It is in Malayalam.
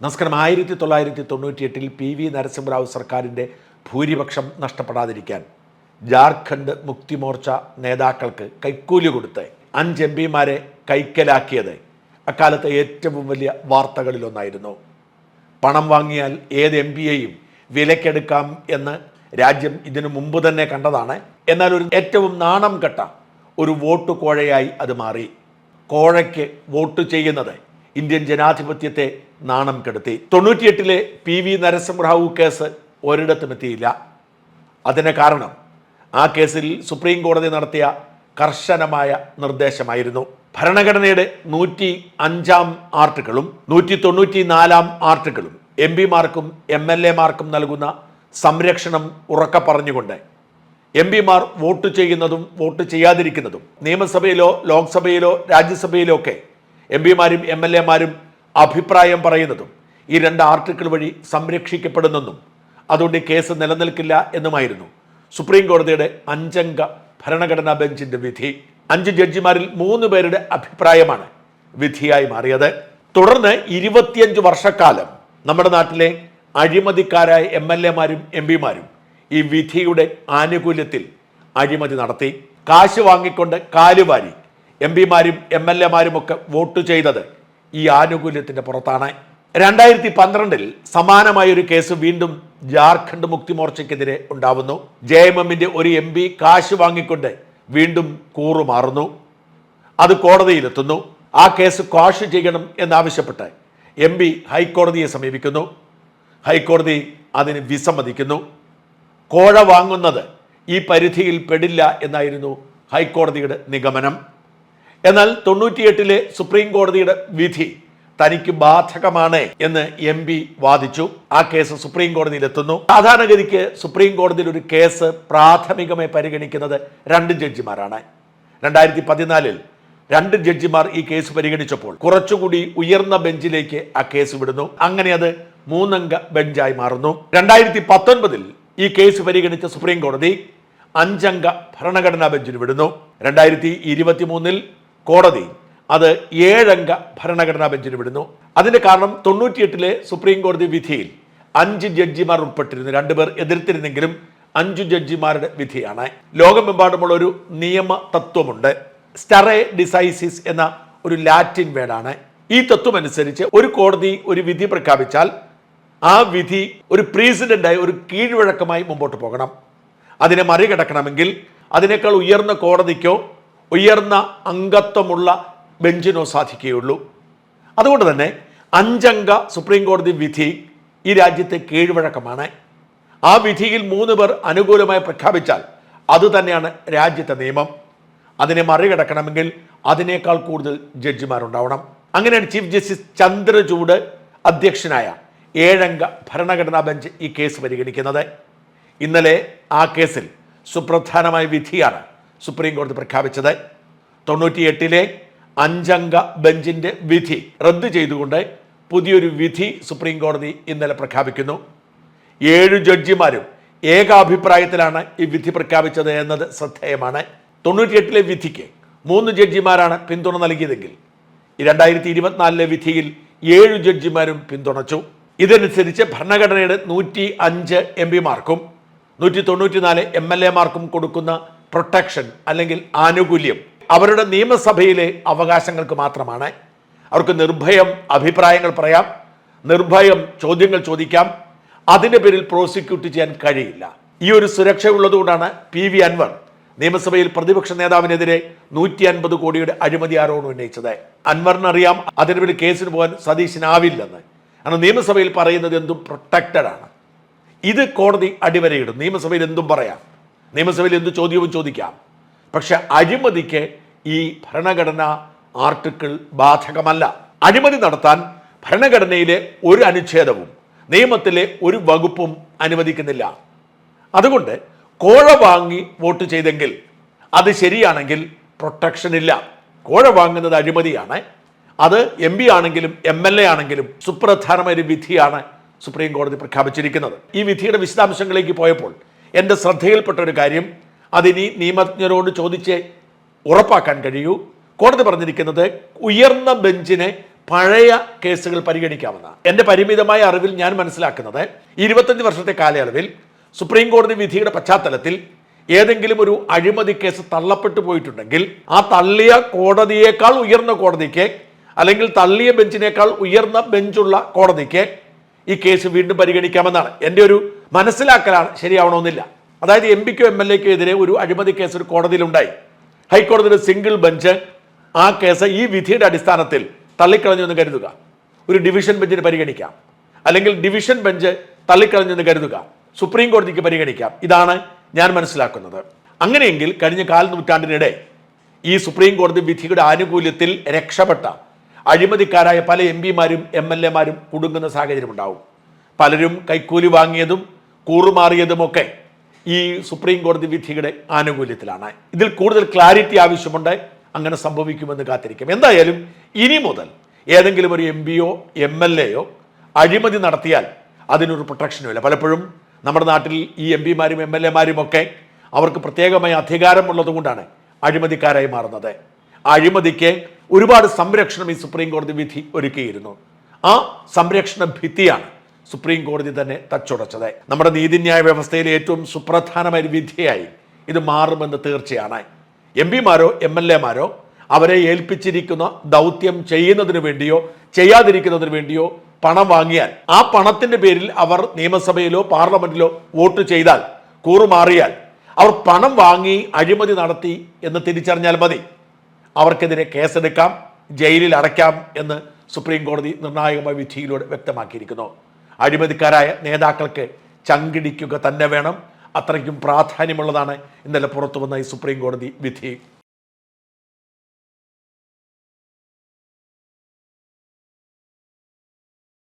നമസ്കാരം. ആയിരത്തി തൊള്ളായിരത്തി തൊണ്ണൂറ്റി എട്ടിൽ പി വി നരസിംഹറാവു സർക്കാരിന്റെ ഭൂരിപക്ഷം നഷ്ടപ്പെടാതിരിക്കാൻ ജാർഖണ്ഡ് മുക്തിമോർച്ച നേതാക്കൾക്ക് കൈക്കൂലി കൊടുത്ത് അഞ്ച് എം പിമാരെ കൈക്കലാക്കിയത് അക്കാലത്തെ ഏറ്റവും വലിയ വാർത്തകളിലൊന്നായിരുന്നു. പണം വാങ്ങിയാൽ ഏത് എം പിയെയും വിലക്കെടുക്കാം എന്ന് രാജ്യം ഇതിനു മുമ്പ് തന്നെ കണ്ടതാണ്. എന്നാൽ ഒരു ഏറ്റവും നാണം കെട്ട ഒരു വോട്ട് കോഴയായി അത് മാറി. കോഴയ്ക്ക് വോട്ട് ചെയ്യുന്നത് ഇന്ത്യൻ ജനാധിപത്യത്തെ നാണം കെടുത്തി. തൊണ്ണൂറ്റിയെട്ടിലെ പി വി നരസിംഹറാവു കേസ് ഒരിടത്തും എത്തിയില്ല. അതിന് കാരണം ആ കേസിൽ സുപ്രീം കോടതി നടത്തിയ കർശനമായ നിർദ്ദേശമായിരുന്നു. ഭരണഘടനയുടെ നൂറ്റി അഞ്ചാം ആർട്ടിക്കിളും നൂറ്റി തൊണ്ണൂറ്റി നാലാം ആർട്ടിക്കിളും എം പിമാർക്കും എം എൽ എമാർക്കും നൽകുന്ന സംരക്ഷണം ഉറക്ക പറഞ്ഞുകൊണ്ട് എം പിമാർ വോട്ട് ചെയ്യുന്നതും വോട്ട് ചെയ്യാതിരിക്കുന്നതും നിയമസഭയിലോ ലോക്സഭയിലോ രാജ്യസഭയിലോ ഒക്കെ എം പിമാരും എം എൽ എമാരും അഭിപ്രായം പറയുന്നതും ഈ രണ്ട് ആർട്ടിക്കിൾ വഴി സംരക്ഷിക്കപ്പെടുന്നെന്നും അതുകൊണ്ട് കേസ് നിലനിൽക്കില്ല എന്നുമായിരുന്നു. സുപ്രീം കോടതിയുടെ അഞ്ചംഗ ഭരണഘടനാ ബെഞ്ചിന്റെ വിധി. അഞ്ച് ജഡ്ജിമാരിൽ മൂന്ന് പേരുടെ അഭിപ്രായമാണ് വിധിയായി മാറിയത്. തുടർന്ന് ഇരുപത്തിയഞ്ച് വർഷക്കാലം നമ്മുടെ നാട്ടിലെ അഴിമതിക്കാരായ എം എൽ എമാരും എം പിമാരും ഈ വിധിയുടെ ആനുകൂല്യത്തിൽ അഴിമതി നടത്തി. കാശ് വാങ്ങിക്കൊണ്ട് കാലുവാരി എം പിമാരും എം എൽ എമാരും ഒക്കെ വോട്ട് ചെയ്തത് ഈ ആനുകൂല്യത്തിന്റെ പുറത്താണ്. രണ്ടായിരത്തി പന്ത്രണ്ടിൽ സമാനമായ ഒരു കേസ് വീണ്ടും ജാർഖണ്ഡ് മുക്തി മോർച്ചയ്ക്കെതിരെ ഉണ്ടാവുന്നു. ജെ എം എമ്മിന്റെ ഒരു എം പി കാശ് വാങ്ങിക്കൊണ്ട് വീണ്ടും കൂറുമാറുന്നു അത് കോടതിയിലെത്തുന്നു. ആ കേസ് ക്വാഷ് ചെയ്യണം എന്നാവശ്യപ്പെട്ട് എം പി ഹൈക്കോടതിയെ സമീപിക്കുന്നു. ഹൈക്കോടതി അതിന് വിസമ്മതിക്കുന്നു. കോഴ വാങ്ങുന്നത് ഈ പരിധിയിൽ പെടില്ല എന്നായിരുന്നു ഹൈക്കോടതിയുടെ നിഗമനം. എന്നാൽ തൊണ്ണൂറ്റിയെട്ടിലെ സുപ്രീം കോടതിയുടെ വിധി തനിക്ക് ബാധകമാണ് എന്ന് എം പി വാദിച്ചു. ആ കേസ് സുപ്രീം കോടതിയിൽ എത്തുന്നു സാധാരണഗതിക്ക് സുപ്രീം കോടതിയിൽ ഒരു കേസ് പ്രാഥമികമായി പരിഗണിക്കുന്നത് രണ്ട് ജഡ്ജിമാരാണ്. രണ്ടായിരത്തി പതിനാലിൽ രണ്ട് ജഡ്ജിമാർ ഈ കേസ് പരിഗണിച്ചപ്പോൾ കുറച്ചുകൂടി ഉയർന്ന ബെഞ്ചിലേക്ക് ആ കേസ് വിടുന്നു. അങ്ങനെ അത് മൂന്നംഗ ബെഞ്ചായി മാറുന്നു. രണ്ടായിരത്തി പത്തൊൻപതിൽ ഈ കേസ് പരിഗണിച്ച സുപ്രീം കോടതി അഞ്ചംഗ ഭരണഘടനാ ബെഞ്ചിന് വിടുന്നു. രണ്ടായിരത്തി ഇരുപത്തി മൂന്നിൽ കോടതി അത് ഏഴംഗ ഭരണഘടനാ ബെഞ്ചിന് വിടുന്നു. അതിന്റെ കാരണം തൊണ്ണൂറ്റിയെട്ടിലെ സുപ്രീം കോടതി വിധിയിൽ അഞ്ച് ജഡ്ജിമാർ ഉൾപ്പെട്ടിരുന്നു. രണ്ടുപേർ എതിർത്തിരുന്നെങ്കിലും അഞ്ചു ജഡ്ജിമാരുടെ വിധിയാണ്. ലോകമെമ്പാടുമുള്ള ഒരു നിയമ തത്വമുണ്ട് സ്റ്ററേ ഡിസൈസിസ് എന്ന ഒരു ലാറ്റിൻ വേർഡാണ്. ഈ തത്വം അനുസരിച്ച് ഒരു കോടതി ഒരു വിധി പ്രഖ്യാപിച്ചാൽ ആ വിധി ഒരു പ്രീസിഡന്റായി ഒരു കീഴ്വഴക്കമായി മുമ്പോട്ട് പോകണം. അതിനെ മറികടക്കണമെങ്കിൽ അതിനേക്കാൾ ഉയർന്ന കോടതിക്കോ ഉയർന്ന അംഗത്വമുള്ള ബെഞ്ചിനോ സാധിക്കുകയുള്ളൂ. അതുകൊണ്ട് തന്നെ അഞ്ചംഗ സുപ്രീം കോടതി വിധി ഈ രാജ്യത്തെ കീഴ്വഴക്കമാണ്. ആ വിധിയിൽ മൂന്ന് പേർ അനുകൂലമായി പ്രഖ്യാപിച്ചാൽ അതുതന്നെയാണ് രാജ്യത്തെ നിയമം. അതിനെ മറികടക്കണമെങ്കിൽ അതിനേക്കാൾ കൂടുതൽ ജഡ്ജിമാരുണ്ടാവണം. അങ്ങനെയാണ് ചീഫ് ജസ്റ്റിസ് ചന്ദ്രചൂഡ് അധ്യക്ഷനായ ഏഴംഗ ഭരണഘടനാ ബെഞ്ച് ഈ കേസ് പരിഗണിക്കുന്നത്. ഇന്നലെ ആ കേസിൽ സുപ്രധാനമായ വിധിയാണ് സുപ്രീം കോടതി പ്രഖ്യാപിച്ചത് തൊണ്ണൂറ്റിയെട്ടിലെ അഞ്ചംഗ ബെഞ്ചിന്റെ വിധി റദ്ദ് ചെയ്തുകൊണ്ട് പുതിയൊരു വിധി സുപ്രീം കോടതി ഇന്നലെ പ്രഖ്യാപിക്കുന്നു. ഏഴ് ജഡ്ജിമാരും ഏകാഭിപ്രായത്തിലാണ് ഈ വിധി പ്രഖ്യാപിച്ചത് എന്നത് ശ്രദ്ധേയമാണ്. തൊണ്ണൂറ്റിയെട്ടിലെ വിധിക്ക് മൂന്ന് ജഡ്ജിമാരാണ് പിന്തുണ നൽകിയതെങ്കിൽ രണ്ടായിരത്തി ഇരുപത്തിനാലിലെ വിധിയിൽ ഏഴ് ജഡ്ജിമാരും പിന്തുണച്ചു. ഇതനുസരിച്ച് ഭരണഘടനയുടെ നൂറ്റി അഞ്ച് എം പിമാർക്കും നൂറ്റി തൊണ്ണൂറ്റിനാല് എം എൽ എമാർക്കും കൊടുക്കുന്ന പ്രൊട്ടക്ഷൻ അല്ലെങ്കിൽ ആനുകൂല്യം. അവരുടെ നിയമസഭയിലെ അവകാശങ്ങൾക്ക് മാത്രമാണ്. അവർക്ക് നിർഭയം അഭിപ്രായങ്ങൾ പറയാം. നിർഭയം ചോദ്യങ്ങൾ ചോദിക്കാം. അതിന്റെ പേരിൽ പ്രോസിക്യൂട്ട് ചെയ്യാൻ കഴിയില്ല. ഈ ഒരു സുരക്ഷ ഉള്ളതുകൊണ്ടാണ് പി വി അൻവർ നിയമസഭയിൽ പ്രതിപക്ഷ നേതാവിനെതിരെ നൂറ്റി അൻപത് കോടിയുടെ അഴിമതി ആരോപണം ഉന്നയിച്ചത്. അൻവറിനറിയാം അതിന് പേരിൽ കേസിന് പോകാൻ സതീശനാവില്ലെന്ന്. കാരണം നിയമസഭയിൽ പറയുന്നത് എന്തും പ്രൊട്ടക്റ്റഡ് ആണ്. ഇത് കോടതി അടിവരയിടും. നിയമസഭയിൽ എന്തും പറയാം. നിയമസഭയിൽ എന്ത് ചോദ്യവും ചോദിക്കാം. പക്ഷെ അഴിമതിക്ക് ഈ ഭരണഘടന ആർട്ടിക്കിൾ ബാധകമല്ല. അഴിമതി നടത്താൻ ഭരണഘടനയിലെ ഒരു അനുച്ഛേദവും നിയമത്തിലെ ഒരു വകുപ്പും അനുവദിക്കുന്നില്ല. അതുകൊണ്ട് കോഴ വാങ്ങി വോട്ട് ചെയ്തെങ്കിൽ അത് ശരിയാണെങ്കിൽ പ്രൊട്ടക്ഷൻ ഇല്ല. കോഴ വാങ്ങുന്നത് അഴിമതിയാണ്. അത് എം പി ആണെങ്കിലും എം എൽ എ ആണെങ്കിലും സുപ്രധാനമായ ഒരു വിധിയാണ് സുപ്രീം കോടതി പ്രഖ്യാപിച്ചിരിക്കുന്നത്. ഈ വിധിയുടെ വിശദാംശങ്ങളിലേക്ക് പോയപ്പോൾ എന്റെ ശ്രദ്ധയിൽപ്പെട്ട ഒരു കാര്യം. അതിനി നിയമജ്ഞരോട് ചോദിച്ച് ഉറപ്പാക്കാൻ കഴിയൂ. കോടതി പറഞ്ഞിരിക്കുന്നത് ഉയർന്ന ബെഞ്ചിനെ പഴയ കേസുകൾ പരിഗണിക്കാമെന്നാണ് എന്റെ പരിമിതമായ അറിവിൽ ഞാൻ മനസ്സിലാക്കുന്നത് ഇരുപത്തഞ്ച് വർഷത്തെ കാലയളവിൽ സുപ്രീം കോടതി വിധിയുടെ പശ്ചാത്തലത്തിൽ ഏതെങ്കിലും ഒരു അഴിമതി കേസ് തള്ളപ്പെട്ടു പോയിട്ടുണ്ടെങ്കിൽ ആ തള്ളിയ കോടതിയേക്കാൾ ഉയർന്ന കോടതിക്ക് അല്ലെങ്കിൽ തള്ളിയ ബെഞ്ചിനേക്കാൾ ഉയർന്ന ബെഞ്ചുള്ള കോടതിക്ക് ഈ കേസ് വീണ്ടും പരിഗണിക്കാമെന്നാണ്. എന്റെ ഒരു മനസ്സിലാക്കലാണ് ശരിയാവണമെന്നില്ല. അതായത് എം പിക്കോ എം എൽ എക്കോ എതിരെ ഒരു അഴിമതി കേസ് ഒരു കോടതിയിലുണ്ടായി. ഹൈക്കോടതിയുടെ സിംഗിൾ ബെഞ്ച് ആ കേസ് ഈ വിധിയുടെ അടിസ്ഥാനത്തിൽ തള്ളിക്കളഞ്ഞു എന്ന് കരുതുക. ഒരു ഡിവിഷൻ ബെഞ്ചിന് പരിഗണിക്കാം. അല്ലെങ്കിൽ ഡിവിഷൻ ബെഞ്ച് തള്ളിക്കളഞ്ഞു എന്ന് കരുതുക. സുപ്രീം കോടതിക്ക് പരിഗണിക്കാം. ഇതാണ് ഞാൻ മനസ്സിലാക്കുന്നത്. അങ്ങനെയെങ്കിൽ കഴിഞ്ഞ കാൽ നൂറ്റാണ്ടിനിടെ ഈ സുപ്രീം കോടതി വിധിയുടെ ആനുകൂല്യത്തിൽ രക്ഷപ്പെട്ട അഴിമതിക്കാരായ പല എം പിമാരും എം എൽ എമാരും കുടുങ്ങുന്ന സാഹചര്യം ഉണ്ടാവും പലരും കൈക്കൂലി വാങ്ങിയതും കൂറുമാറിയതുമൊക്കെ ഈ സുപ്രീം കോടതി വിധിയുടെ ആനുകൂല്യത്തിലാണ്. ഇതിൽ കൂടുതൽ ക്ലാരിറ്റി ആവശ്യമുണ്ട്. അങ്ങനെ സംഭവിക്കുമെന്ന് കാത്തിരിക്കും. എന്തായാലും ഇനി മുതൽ ഏതെങ്കിലും ഒരു എം പിയോ എം എൽ എയോ അഴിമതി നടത്തിയാൽ അതിനൊരു പ്രൊട്ടക്ഷനും ഇല്ല. പലപ്പോഴും നമ്മുടെ നാട്ടിൽ ഈ എം പിമാരും എം എൽ എമാരും ഒക്കെ അവർക്ക് പ്രത്യേകമായ അധികാരമുള്ളത് കൊണ്ടാണ് അഴിമതിക്കാരായി മാറുന്നത്. അഴിമതിക്ക് ഒരുപാട് സംരക്ഷണം ഈ സുപ്രീം കോടതി വിധി ഒരുക്കിയിരുന്നു. ആ സംരക്ഷണ ഭിത്തിയാണ് സുപ്രീം കോടതി തന്നെ തച്ചുടച്ചത് നമ്മുടെ നീതിന്യായ വ്യവസ്ഥയിലെ ഏറ്റവും സുപ്രധാനമായ വിധിയായി ഇത് മാറുമെന്ന് തീർച്ചയാണ്. എം പിമാരോ എം എൽ എമാരോ അവരെ ഏൽപ്പിച്ചിരിക്കുന്ന ദൗത്യം ചെയ്യുന്നതിന് വേണ്ടിയോ ചെയ്യാതിരിക്കുന്നതിന് വേണ്ടിയോ പണം വാങ്ങിയാൽ ആ പണത്തിന്റെ പേരിൽ അവർ നിയമസഭയിലോ പാർലമെന്റിലോ വോട്ട് ചെയ്താൽ കൂറുമാറിയാൽ അവർ പണം വാങ്ങി അഴിമതി നടത്തി എന്ന് തിരിച്ചറിഞ്ഞാൽ മതി. അവർക്കെതിരെ കേസെടുക്കാം ജയിലിൽ അടയ്ക്കാം എന്ന് സുപ്രീം കോടതി നിർണായകമായ വിധിയിലൂടെ വ്യക്തമാക്കിയിരിക്കുന്നു. അഴിമതിക്കാരായ നേതാക്കൾക്ക് ചങ്കിടിക്കുക തന്നെ വേണം. അത്രയ്ക്കും പ്രാധാന്യമുള്ളതാണ് ഇന്നലെ പുറത്തു വന്ന ഈ സുപ്രീം കോടതി വിധി.